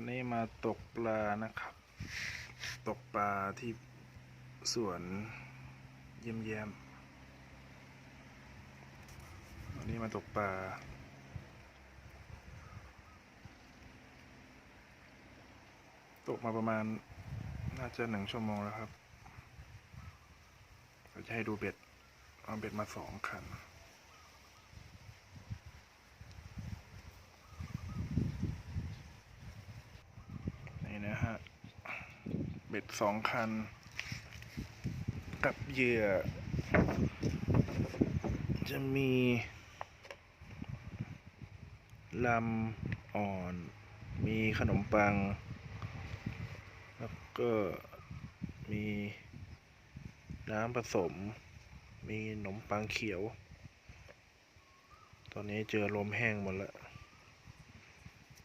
วันนี้มาตกปลานะครับ ตกปลาที่สวนเยี่ยมเยี่ยมวันนี้มาตกปลา ตกมาประมาณน่าจะหนึ่งชั่วโมงแล้วครับเราจะให้ดูเบ็ดเอาเบ็ดมาสองคัน นี่นะฮะ เบ็ดสองคัน กับเหยื่อ จะมีลำอ่อน มีขนมปัง แล้วก็มีน้ำผสม มีขนมปังเขียว ตอนนี้เจอลมแห้งหมดแล้ว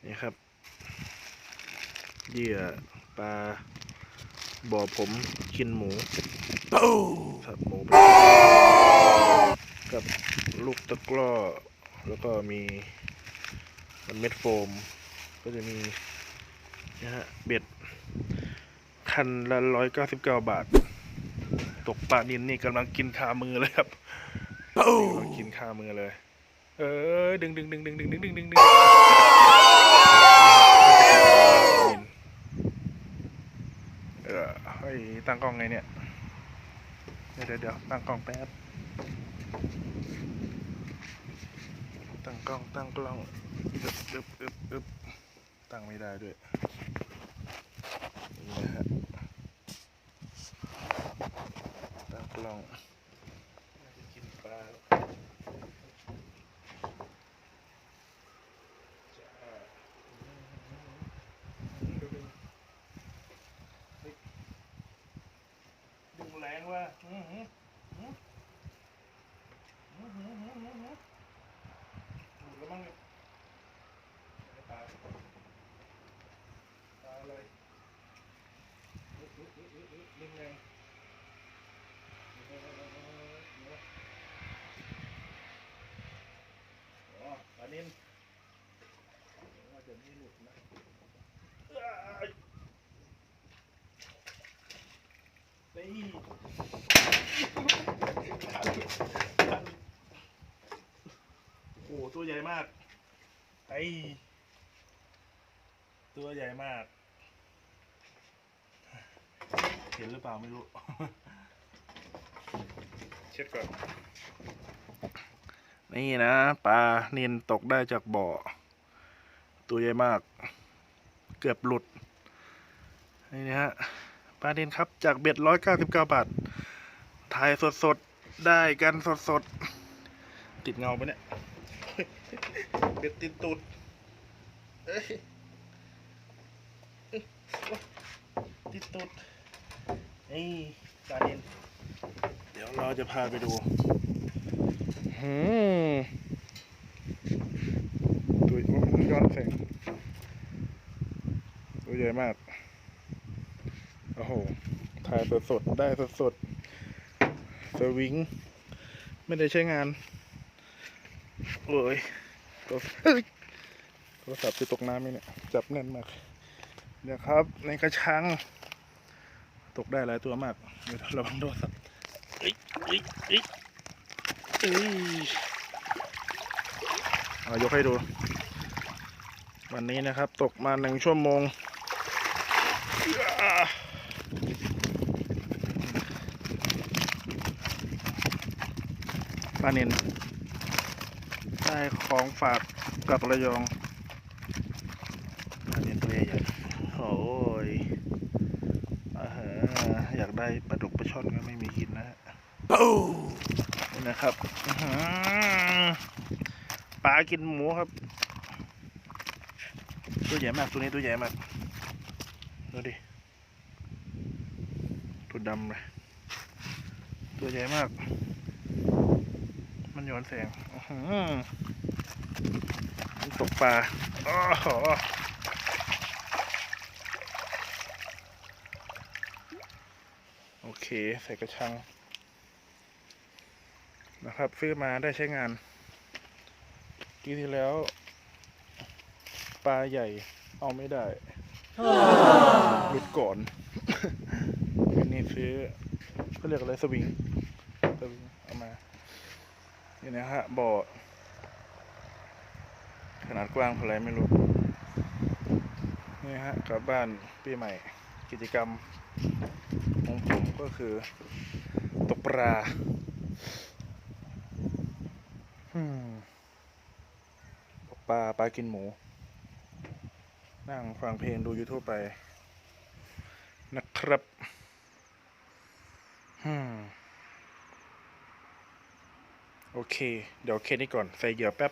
นี่ครับ เหยื่อปลา บ่อผมกินหมูสับหมูไปกับลูกตะกร้อ แล้วก็มีมันเม็ดโฟม ก็จะมีนะฮะเบ็ดคันละร้อยเก้าสิบเก้าบาท ตกปลานินนี่กำลังกินคามือเลยครับกำลังกินคามือเลย เออดึงดึงดึงดึงดึงดึงดึงดึงดึง เออเฮ้ย ตั้งกล้องไงเนี่ยเดี๋ยวเดี๋ยวเดี๋ยวตั้งกล้องแป๊บ ตั้งกล้องตั้งกล้องอึบอึบอึบอึบตั้งไม่ได้ด้วยนี่นะฮะตั้งกล้อง ดูแล้วมั้งเนี่ยตาตาเลยนิ่งเลยอ๋อปลานิ่มว่าจะไม่หลุดนะ โอ้ตัวใหญ่มาก ไอตัวใหญ่มาก เห็นหรือเปล่าไม่รู้ เช็ดก่อน นี่นะปลาเนินตกได้จากบ่อ ตัวใหญ่มาก เกือบหลุด นี่นะฮะ ปลาเนินครับ จากเบ็ดร้อยเก้าสิบเก้าบาท ถ่ายสดๆได้กันสดๆติดเงาปะเนี่ย เบ็ดติดตูดเอ้ยติดตูดนี่ปลาเนินเดี๋ยวเราจะพาไปดูหืมตัวมันย้อนแสงตัวใหญ่มาก โอ้โห ถ่ายสดๆ ได้สดๆ สวิง ไม่ได้ใช้งาน โอ้ยโทรเฮ้ยโทรศัพท์จะตกน้ำไหมเนี่ย จับแน่นมาก เดี๋ยวครับ ในกระชัง ตกได้หลายตัวมาก เดี๋ยวระวังโทรศัพท์เอ้ยเอ้ยเอ้ยเอ้ยเอายกให้ดู วันนี้นะครับ ตกมาหนึ่งชั่วโมง ปลาเนินได้ของฝากกับระยองปลาเนินตัวใหญ่โอ้ยอาหาอยากได้ปลาดุกปลาช่อนก็ไม่มีกินนะฮะนี่นะครับปลากินหมูครับ ตัวใหญ่มากตัวนี้ตัวใหญ่มากดูดิตัวดำเลยตัวใหญ่มาก มันย้อนแสงตกปลาโอ้โหโอเค ใส่กระชัง นะครับ ซื้อมาได้ใช้งานปีที่แล้ว ปลาใหญ่เอาไม่ได้หลุดก่อน อันนี้ซื้อเขาเรียกอะไรสวิงสวิงเอามา นี่นะฮะบ่อขนาดกว้างเท่าไรไม่รู้ นี่ฮะกลับบ้านปีใหม่กิจกรรมของผมก็คือตกปลาอืมตกปลาปลากินหมู นั่งฟังเพลงดู YouTube ไป นะครับอืม โอเค เดี๋ยวเคสนี้ก่อน ใส่เหยื่อแป๊บ